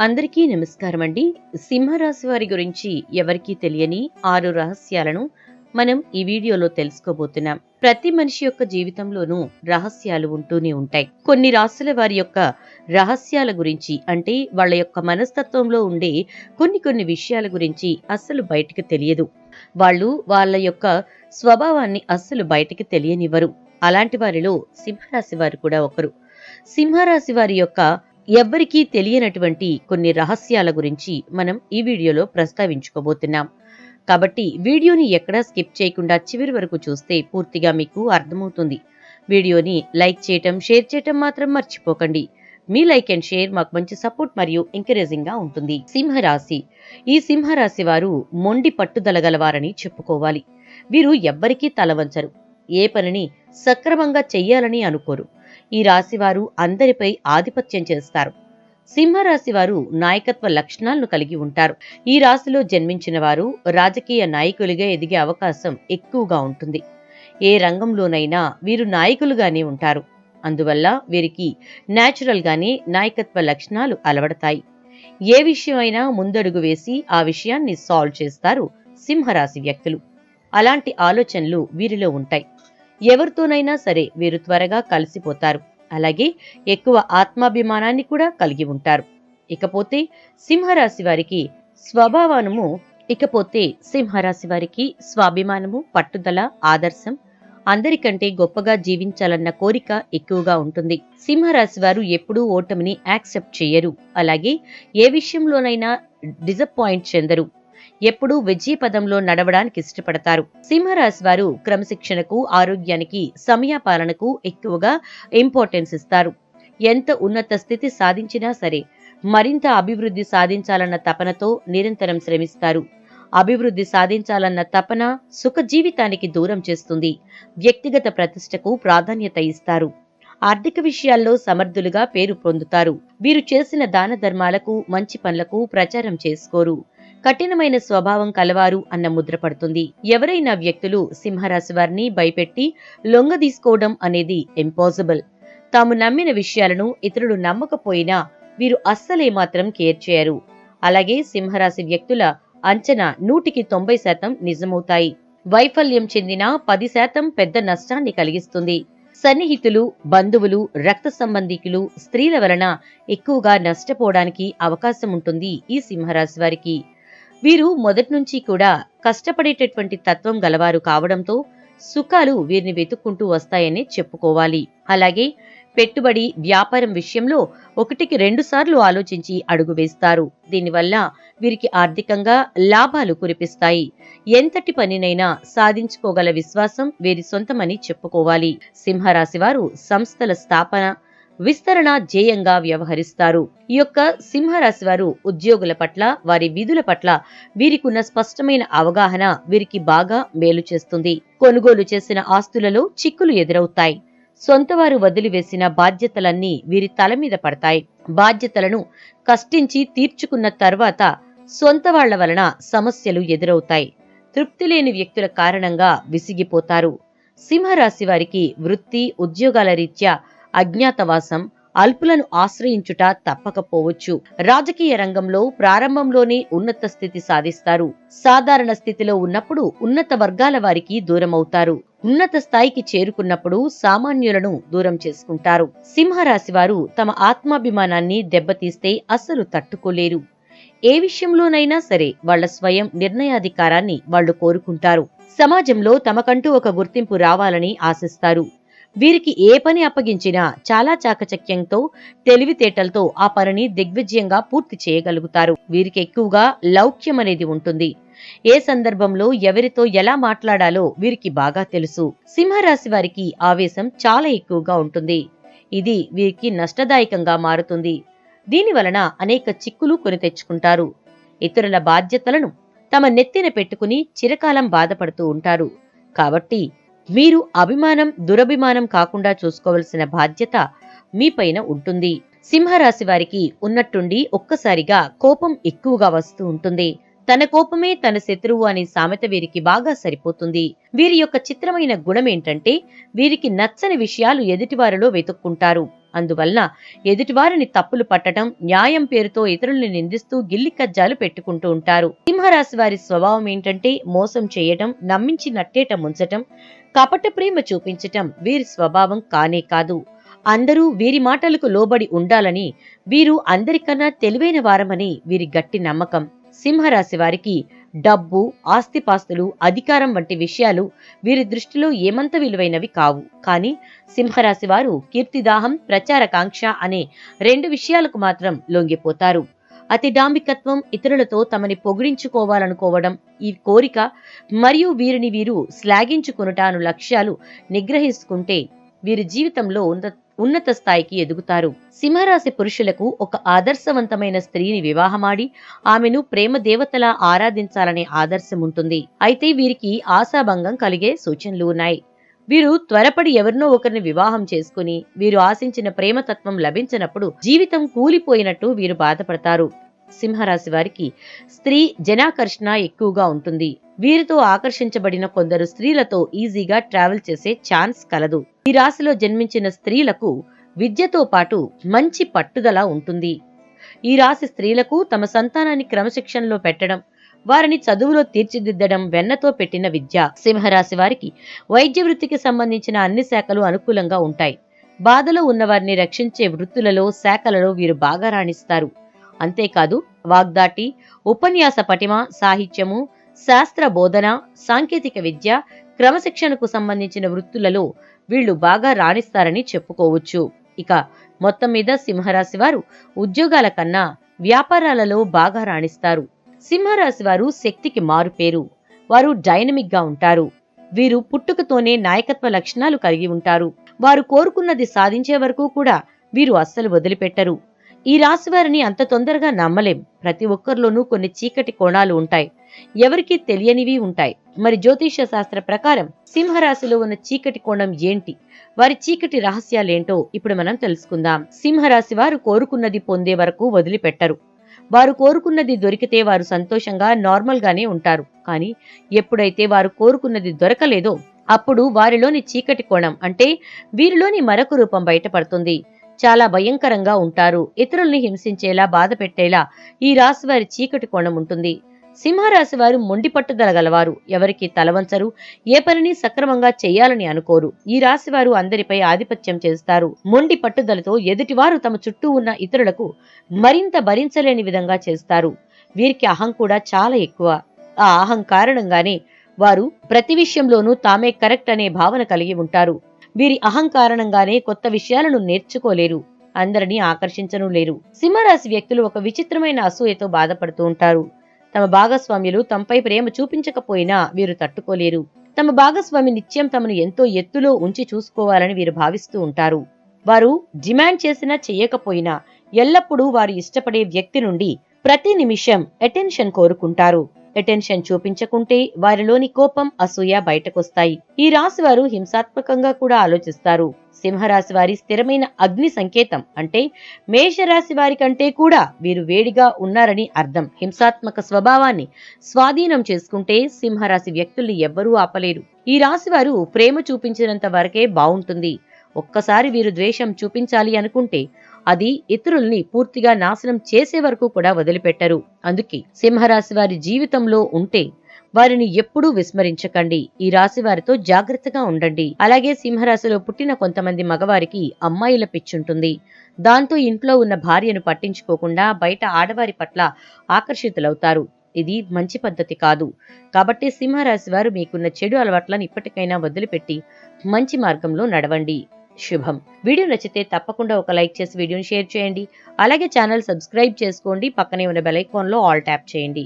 అందరికీ నమస్కారం అండి సింహరాశి వారి గురించి ఎవరికీ తెలియని ఆరు రహస్యాలను మనం ఈ వీడియోలో తెలుసుకోబోతున్నాం. ప్రతి మనిషి యొక్క జీవితంలోనూ రహస్యాలు ఉంటూనే ఉంటాయి. కొన్ని రాశుల వారి యొక్క రహస్యాల గురించి అంటే వాళ్ళ యొక్క మనస్తత్వంలో ఉండే కొన్ని కొన్ని విషయాల గురించి అస్సలు బయటికి తెలియదు. వాళ్ళు వాళ్ళ యొక్క స్వభావాన్ని అస్సలు బయటకు తెలియనివ్వరు. అలాంటి వారిలో సింహరాశి వారు కూడా ఒకరు. సింహరాశి వారి యొక్క ఎవ్వరికీ తెలియనటువంటి కొన్ని రహస్యాల గురించి మనం ఈ వీడియోలో ప్రస్తావించుకోబోతున్నాం. కాబట్టి వీడియోని ఎక్కడా స్కిప్ చేయకుండా చివరి వరకు చూస్తే పూర్తిగా మీకు అర్థమవుతుంది. వీడియోని లైక్ చేయటం షేర్ చేయటం మాత్రం మర్చిపోకండి. మీ లైక్ అండ్ షేర్ మాకు మంచి సపోర్ట్ మరియు ఎంకరేజింగ్గా ఉంటుంది. సింహరాశి. ఈ సింహరాశి వారు మొండి పట్టుదల గలవారని చెప్పుకోవాలి. వీరు ఎవ్వరికీ తలవంచరు. ఏ పనిని సక్రమంగా చెయ్యాలని అనుకోరు. ఈ రాశివారు అందరిపై ఆధిపత్యం చేస్తారు. సింహరాశి వారు నాయకత్వ లక్షణాలను కలిగి ఉంటారు. ఈ రాశిలో జన్మించిన వారు రాజకీయ నాయకులుగా ఎదిగే అవకాశం ఎక్కువగా ఉంటుంది. ఏ రంగంలోనైనా వీరు నాయకులుగానే ఉంటారు. అందువల్ల వీరికి నేచురల్గానే నాయకత్వ లక్షణాలు అలవడతాయి. ఏ విషయమైనా ముందడుగు వేసి ఆ విషయాన్ని సాల్వ్ చేస్తారు సింహరాశి వ్యక్తులు. అలాంటి ఆలోచనలు వీరిలో ఉంటాయి. ఎవరితోనైనా సరే వీరు త్వరగా కలిసిపోతారు. అలాగే ఎక్కువ ఆత్మాభిమానాన్ని కూడా కలిగి ఉంటారు. ఇకపోతే సింహరాశి వారికి స్వభావనము ఇకపోతే సింహరాశి వారికి స్వాభిమానము పట్టుదల ఆదర్శం అందరికంటే గొప్పగా జీవించాలన్న కోరిక ఎక్కువగా ఉంటుంది. సింహరాశి వారు ఎప్పుడూ ఓటమిని యాక్సెప్ట్ చేయరు అలాగే ఏ విషయంలోనైనా డిసప్పాయింట్ చెందరు. ఎప్పుడూ విజయ పదంలో నడవడానికి ఇష్టపడతారు. సింహరాశి వారు క్రమశిక్షణకు ఆరోగ్యానికి సమయపాలనకు ఎక్కువగా ఇంపార్టెన్స్ ఇస్తారు. ఎంత ఉన్నత స్థితి సాధించినా సరే మరింత అభివృద్ధి సాధించాలన్న తపనతో నిరంతరం శ్రమిస్తారు. అభివృద్ధి సాధించాలన్న తపన సుఖ జీవితానికి దూరం చేస్తుంది. వ్యక్తిగత ప్రతిష్టకు ప్రాధాన్యత ఇస్తారు. ఆర్థిక విషయాల్లో సమర్థులుగా పేరు పొందుతారు. వీరు చేసిన దాన ధర్మాలకు మంచి పనులకు ప్రచారం చేసుకోరు. కఠినమైన స్వభావం కలవారు అన్న ముద్ర పడుతుంది. ఎవరైనా వ్యక్తులు సింహరాశి వారిని భయపెట్టి లొంగ తీసుకోవడం అనేది ఇంపాసిబుల్ తాము నమ్మిన విషయాలను ఇతరులు నమ్మకపోయినా వీరు అస్సలే మాత్రం కేర్ చేయరు. అలాగే సింహరాశి వ్యక్తుల అంచనా నూటికి తొంభై శాతం నిజమవుతాయి. వైఫల్యం చెందిన పది శాతం పెద్ద నష్టాన్ని కలిగిస్తుంది. సన్నిహితులు బంధువులు రక్త సంబంధికులు స్త్రీల వలన ఎక్కువగా నష్టపోవడానికి అవకాశం ఉంటుంది ఈ సింహరాశి వారికి. వీరు మొదటి నుంచి కూడా కష్టపడేటటువంటి తత్వం గలవారు కావడంతో సుఖాలు వీరిని వెతుక్కుంటూ వస్తాయని చెప్పుకోవాలి. అలాగే పెట్టుబడి వ్యాపారం విషయంలో ఒకటికి రెండు సార్లు ఆలోచించి అడుగు వేస్తారు. దీనివల్ల వీరికి ఆర్థికంగా లాభాలు కురిపిస్తాయి. ఎంతటి పనినైనా సాధించుకోగల విశ్వాసం వీరి సొంతమని చెప్పుకోవాలి. సింహరాశి వారు సంస్థల స్థాపన విస్తరణ ధ్యేయంగా వ్యవహరిస్తారు. ఈ యొక్క సింహరాశి వారు ఉద్యోగుల పట్ల వారి విధుల పట్ల వీరికున్న స్పష్టమైన అవగాహన వీరికి బాగా మేలు చేస్తుంది. కొనుగోలు చేసిన ఆస్తులలో చిక్కులు ఎదురవుతాయి. సొంతవారు వదిలివేసిన బాధ్యతలన్నీ వీరి తల మీద పడతాయి. బాధ్యతలను కష్టించి తీర్చుకున్న తర్వాత సొంత వాళ్ళ వలన సమస్యలు ఎదురవుతాయి. తృప్తి లేని వ్యక్తుల కారణంగా విసిగిపోతారు. సింహరాశి వారికి వృత్తి ఉద్యోగాల రీత్యా అజ్ఞాతవాసం అల్పులను ఆశ్రయించుట తప్పకపోవచ్చు. రాజకీయ రంగంలో ప్రారంభంలోనే ఉన్నత స్థితి సాధిస్తారు. సాధారణ స్థితిలో ఉన్నప్పుడు ఉన్నత వర్గాల వారికి దూరమవుతారు. ఉన్నత స్థాయికి చేరుకున్నప్పుడు సామాన్యులను దూరం చేసుకుంటారు. సింహరాశి వారు తమ ఆత్మాభిమానాన్ని దెబ్బతీస్తే అస్సలు తట్టుకోలేరు. ఏ విషయంలోనైనా సరే వాళ్ళ స్వయం నిర్ణయాధికారాన్ని వాళ్ళు కోరుకుంటారు. సమాజంలో తమకంటూ ఒక గుర్తింపు రావాలని ఆశిస్తారు. వీరికి ఏ పని అప్పగించినా చాలా చాకచక్యంతో తెలివితేటలతో ఆ పనిని దిగ్విజయంగా పూర్తి చేయగలుగుతారు. వీరికి ఎక్కువగా లౌక్యం అనేది ఉంటుంది. ఏ సందర్భంలో ఎవరితో ఎలా మాట్లాడాలో వీరికి బాగా తెలుసు. సింహరాశి వారికి ఆవేశం చాలా ఎక్కువగా ఉంటుంది. ఇది వీరికి నష్టదాయకంగా మారుతుంది. దీని వలన అనేక చిక్కులు కొని తెచ్చుకుంటారు. ఇతరుల బాధ్యతలను తమ నెత్తిన పెట్టుకుని చిరకాలం బాధపడుతూ ఉంటారు. కాబట్టి మీరు అభిమానం దురభిమానం కాకుండా చూసుకోవలసిన బాధ్యత మీపైన ఉంటుంది. సింహరాశి వారికి ఉన్నట్టుండి ఒక్కసారిగా కోపం ఎక్కువగా వస్తూ ఉంటుంది. తన కోపమే తన శత్రువు అనే సామెత వీరికి బాగా సరిపోతుంది. వీరి యొక్క చిత్రమైన గుణం ఏంటంటే వీరికి నచ్చని విషయాలు ఎదుటివారిలో వెతుక్కుంటారు. అందువలన ఎదుటివారిని తప్పులు పట్టడం న్యాయం పేరుతో ఇతరుల్ని నిందిస్తూ గిల్లి కజ్జాలు పెట్టుకుంటూ ఉంటారు. సింహరాశి వారి స్వభావం ఏంటంటే మోసం చేయటం నమ్మించి నట్టేట ముంచటం కపట ప్రేమ చూపించటం వీరి స్వభావం కానే కాదు. అందరూ వీరి మాటలకు లోబడి ఉండాలని వీరు అందరికన్నా తెలివైన వారమని వీరి గట్టి నమ్మకం. సింహరాశి వారికి డబ్బు ఆస్తిపాస్తులు అధికారం వంటి విషయాలు వీరి దృష్టిలో ఏమంత విలువైనవి కావు. కానీ సింహరాశి వారు కీర్తిదాహం ప్రచారకాంక్ష అనే రెండు విషయాలకు మాత్రం లొంగిపోతారు. అతి డాంబికత్వం ఇతరులతో తమని పొగిడించుకోవాలనుకోవడం ఈ కోరిక మరియు వీరిని వీరు శ్లాఘించుకునుటాను లక్ష్యాలు నిగ్రహించుకుంటే వీరి జీవితంలో ఉన్న ఉన్నత స్థాయికి ఎదుగుతారు. సింహరాశి పురుషులకు ఒక ఆదర్శవంతమైన స్త్రీని వివాహమాడి ఆమెను ప్రేమ దేవతలా ఆరాధించాలనే ఆదర్శం ఉంటుంది. అయితే వీరికి ఆశాభంగం కలిగే సూచనలు ఉన్నాయి. వీరు త్వరపడి ఎవరినో ఒకరిని వివాహం చేసుకుని వీరు ఆశించిన ప్రేమతత్వం లభించినప్పుడు జీవితం కూలిపోయినట్టు వీరు బాధపడతారు. సింహరాశి వారికి స్త్రీ జనాకర్షణ ఎక్కువగా ఉంటుంది. వీరితో ఆకర్షించబడిన కొందరు స్త్రీలతో ఈజీగా ట్రావెల్ చేసే ఛాన్స్ కలదు. ఈ రాశిలో జన్మించిన స్త్రీలకు విద్యతో పాటు మంచి పట్టుదల ఉంటుంది. ఈ రాశి స్త్రీలకు తమ సంతానాన్ని క్రమశిక్షణలో పెట్టడం వారిని చదువులో తీర్చిదిద్దడం వెన్నతో పెట్టిన విద్య సింహరాశి వారికి వైద్య వృత్తికి సంబంధించిన అన్ని శాఖలు అనుకూలంగా ఉంటాయి. బాధలో ఉన్నవారిని రక్షించే వృత్తులలో శాఖలలో వీరు బాగా రాణిస్తారు. అంతేకాదు వాగ్దాటి ఉపన్యాస పటిమ సాహిత్యము శాస్త్ర బోధన సాంకేతిక విద్య క్రమశిక్షణకు సంబంధించిన వృత్తులలో వీళ్ళు బాగా రాణిస్తారని చెప్పుకోవచ్చు. ఇక మొత్తం మీద సింహరాశి వారు ఉద్యోగాల కన్నా వ్యాపారాలలో బాగా రాణిస్తారు. సింహరాశి వారు శక్తికి మారుపేరు. వారు డైనమిక్గా ఉంటారు. వీరు పుట్టుకతోనే నాయకత్వ లక్షణాలు కలిగి ఉంటారు. వారు కోరుకున్నది సాధించే వరకు కూడా వీరు అస్సలు వదిలిపెట్టరు. ఈ రాశి వారిని అంత తొందరగా నమ్మలేం. ప్రతి ఒక్కరిలోనూ కొన్ని చీకటి కోణాలు ఉంటాయి. ఎవరికీ తెలియనివి ఉంటాయి. మరి జ్యోతిష శాస్త్ర ప్రకారం సింహరాశిలో ఉన్న చీకటి కోణం ఏంటి? వారి చీకటి రహస్యాలేంటో ఇప్పుడు మనం తెలుసుకుందాం. సింహరాశి వారు కోరుకున్నది పొందే వరకు వదిలిపెట్టరు. వారు కోరుకున్నది దొరికితే వారు సంతోషంగా నార్మల్ గానే ఉంటారు. కానీ ఎప్పుడైతే వారు కోరుకున్నది దొరకలేదో అప్పుడు వారిలోని చీకటి కోణం అంటే వీరిలోని మరొక రూపం బయటపడుతుంది. చాలా భయంకరంగా ఉంటారు. ఇతరుల్ని హింసించేలా బాధ పెట్టేలా ఈ రాశి వారి చీకటి కోణం ఉంటుంది. సింహరాశి వారు మొండి పట్టుదల గలవారు. ఎవరికి తలవంచరు ఏ పనిని సక్రమంగా చేయాలని అనుకోరు. ఈ రాశి వారు అందరిపై ఆధిపత్యం చేస్తారు. మొండి పట్టుదలతో ఎదుటివారు తమ చుట్టూ ఉన్న ఇతరులకు మరింత భరించలేని విధంగా చేస్తారు. వీరికి అహం కూడా చాలా ఎక్కువ. ఆ అహం కారణంగానే వారు ప్రతి విషయంలోనూ తామే కరెక్ట్ అనే భావన కలిగి ఉంటారు. వీరి అహంకారణంగానే కొత్త విషయాలను నేర్చుకోలేరు. అందరినీ ఆకర్షించను లేరు. సింహరాశి వ్యక్తులు ఒక విచిత్రమైన అసూయతో బాధపడుతూ ఉంటారు. తమ భాగస్వామ్యులు తమపై ప్రేమ చూపించకపోయినా వీరు తట్టుకోలేరు. తమ భాగస్వామి నిత్యం తమను ఎంతో ఎత్తులో ఉంచి చూసుకోవాలని వీరు భావిస్తూ ఉంటారు. వారు డిమాండ్ చేసినా చెయ్యకపోయినా ఎల్లప్పుడూ వారు ఇష్టపడే వ్యక్తి నుండి ప్రతి నిమిషం అటెన్షన్ కోరుకుంటారు. అటెన్షన్ చూపించకుంటే వారిలోని కోపం అసూయ బయటకొస్తాయి. ఈ రాశి వారు హింసాత్మకంగా కూడా ఆలోచిస్తారు. సింహరాశి వారి స్థిరమైన అగ్ని సంకేతం అంటే మేషరాశి వారి కంటే కూడా వీరు వేడిగా ఉన్నారని అర్థం. హింసాత్మక స్వభావాన్ని స్వాధీనం చేసుకుంటే సింహరాశి వ్యక్తుల్ని ఎవ్వరూ ఆపలేరు. ఈ రాశి వారు ప్రేమ చూపించినంత వరకే బాగుంటుంది ఒక్కసారి వీరు ద్వేషం చూపించాలి అనుకుంటే అది ఇతరుల్ని పూర్తిగా నాశనం చేసే వరకు కూడా వదిలిపెట్టరు. అందుకే సింహరాశి వారి జీవితంలో ఉంటే వారిని ఎప్పుడూ విస్మరించకండి. ఈ రాశి వారితో జాగ్రత్తగా ఉండండి. అలాగే సింహరాశిలో పుట్టిన కొంతమంది మగవారికి అమ్మాయిల పిచ్చుంటుంది. దాంతో ఇంట్లో ఉన్న భార్యను పట్టించుకోకుండా బయట ఆడవారి పట్ల ఆకర్షితులవుతారు. ఇది మంచి పద్ధతి కాదు. కాబట్టి సింహరాశి వారు మీకున్న చెడు అలవాట్లను ఇప్పటికైనా వదిలిపెట్టి మంచి మార్గంలో నడవండి. శుభం. వీడియో నచ్చితే తప్పకుండా ఒక లైక్ చేసి వీడియోని షేర్ చేయండి. అలాగే ఛానల్ సబ్స్క్రైబ్ చేసుకోండి. పక్కనే ఉన్న బెల్ ఐకాన్లో ఆల్ ట్యాప్ చేయండి.